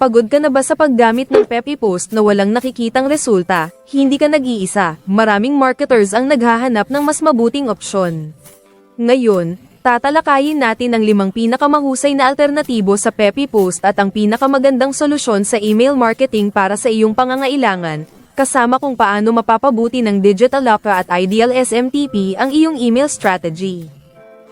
Pagod ka na ba sa paggamit ng Pepe Post na walang nakikitang resulta? Hindi ka nag-iisa. Maraming marketers ang naghahanap ng mas mabuting opsyon. Ngayon, tatalakayin natin ang limang pinakamahusay na alternatibo sa Pepe Post at ang pinakamagandang solusyon sa email marketing para sa iyong pangangailangan, kasama kung paano mapapabuti ng Digital Locker at Ideal SMTP ang iyong email strategy.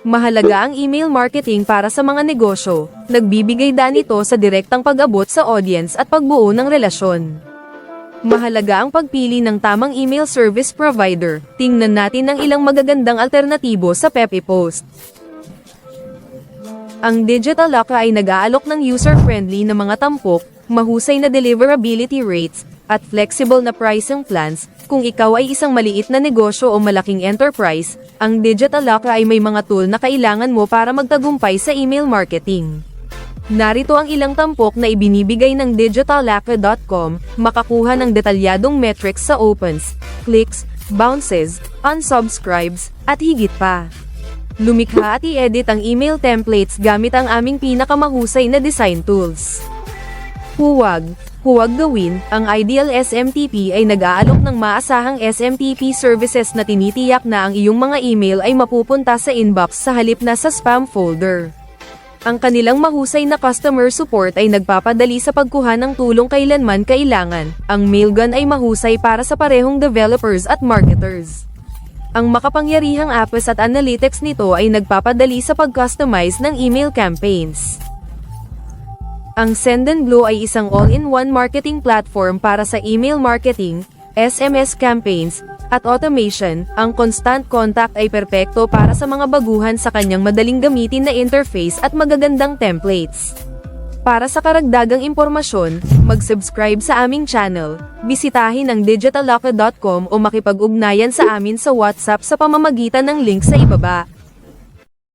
Mahalaga ang email marketing para sa mga negosyo, nagbibigay daan ito sa direktang pag-abot sa audience at pagbuo ng relasyon. Mahalaga ang pagpili ng tamang email service provider. Tingnan natin ang ilang magagandang alternatibo sa Pepe Post. Ang Digital Locker ay nag-aalok ng user-friendly na mga tampok, mahusay na deliverability rates, at flexible na pricing plans. Kung ikaw ay isang maliit na negosyo o malaking enterprise, ang Digital Locker ay may mga tool na kailangan mo para magtagumpay sa email marketing. Narito ang ilang tampok na ibinibigay ng digitallacquer.com, makakuha ng detalyadong metrics sa opens, clicks, bounces, unsubscribes, at higit pa. Lumikha at i-edit ang email templates gamit ang aming pinakamahusay na design tools. Huwag, huwag gawin, ang Ideal SMTP ay nag-aalok ng maasahang SMTP services na tinitiyak na ang iyong mga email ay mapupunta sa inbox sa halip na sa spam folder. Ang kanilang mahusay na customer support ay nagpapadali sa pagkuha ng tulong kailanman kailangan. Ang Mailgun ay mahusay para sa parehong developers at marketers. Ang makapangyarihang apps at analytics nito ay nagpapadali sa pag-customize ng email campaigns. Ang Send&Blue ay isang all-in-one marketing platform para sa email marketing, SMS campaigns, at automation. Ang Constant Contact ay perpekto para sa mga baguhan sa kanyang madaling gamitin na interface at magagandang templates. Para sa karagdagang impormasyon, mag-subscribe sa aming channel, bisitahin ang digitallocker.com o makipag-ugnayan sa amin sa WhatsApp sa pamamagitan ng link sa ibaba.